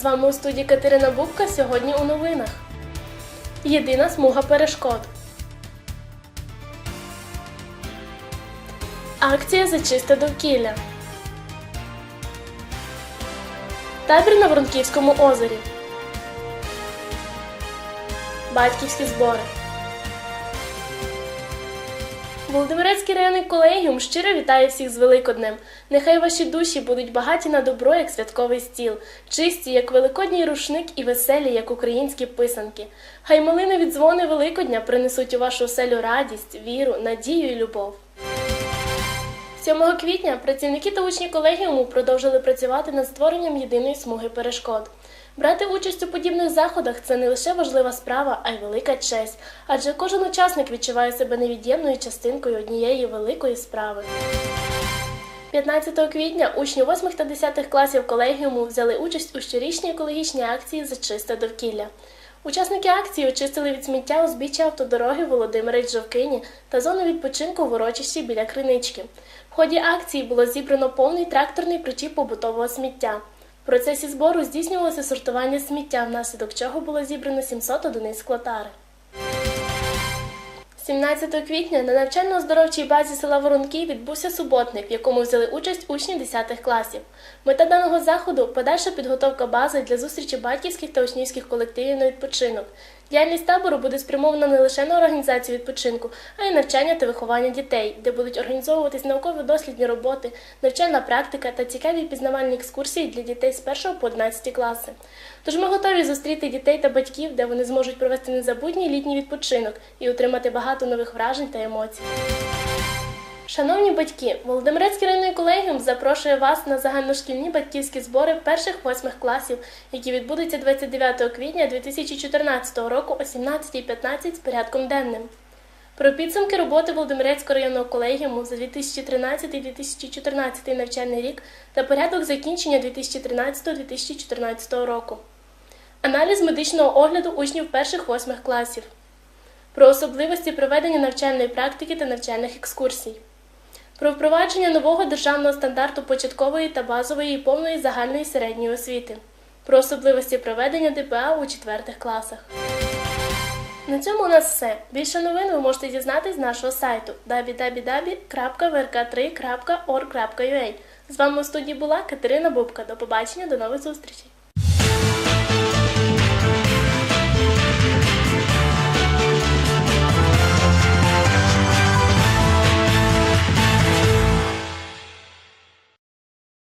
З вами у студії Катерина Бубка сьогодні у новинах. Єдина смуга перешкод. Акція за чисте довкілля. Табір на Воронківському озері. Батьківські збори. Володимирецький районний колегіум щиро вітає всіх з Великоднем. Нехай ваші душі будуть багаті на добро, як святковий стіл, чисті, як великодній рушник, і веселі, як українські писанки. Хай малини від дзвони Великодня принесуть у вашу оселю радість, віру, надію і любов. 7 квітня працівники та учні колегіуму продовжили працювати над створенням єдиної смуги перешкод. Брати участь у подібних заходах це не лише важлива справа, а й велика честь, адже кожен учасник відчуває себе невід'ємною частинкою однієї великої справи. 15 квітня учні 8 та 10 класів колегіуму взяли участь у щорічній екологічній акції за чисте довкілля. Учасники акції очистили від сміття узбіччя автодороги Володимирець Жовкині та зону відпочинку в урочищі біля кринички. Ході акції було зібрано повний тракторний причіп побутового сміття. В процесі збору здійснювалося сортування сміття, внаслідок чого було зібрано 700 одиниць склотари. 17 квітня на навчально-оздоровчій базі села Воронки відбувся суботник, в якому взяли участь учні 10 класів. Мета даного заходу подальша підготовка бази для зустрічі батьківських та учнівських колективів на відпочинок. Діяльність табору буде спрямована не лише на організацію відпочинку, а й навчання та виховання дітей, де будуть організовуватись науково-дослідні роботи, навчальна практика та цікаві пізнавальні екскурсії для дітей з 1 по 11 класи. Тож ми готові зустріти дітей та батьків, де вони зможуть провести незабутній літній відпочинок і отримати багато нових вражень та емоцій. Шановні батьки, Володимирецький районний колегіум запрошує вас на загальношкільні батьківські збори перших восьмих класів, які відбудуться 29 квітня 2014 року о 17.15 з порядком денним. Про підсумки роботи Володимирецького районного колегіуму за 2013-2014 навчальний рік та порядок закінчення 2013-2014 року. Аналіз медичного огляду учнів перших восьмих класів. Про особливості проведення навчальної практики та навчальних екскурсій. Про впровадження нового державного стандарту початкової та базової і повної загальної середньої освіти. Про особливості проведення ДПА у четвертих класах. На цьому у нас все. Більше новин ви можете дізнатись з нашого сайту www.vrk3.org.ua. З вами у студії була Катерина Бубка. До побачення, до нових зустрічей!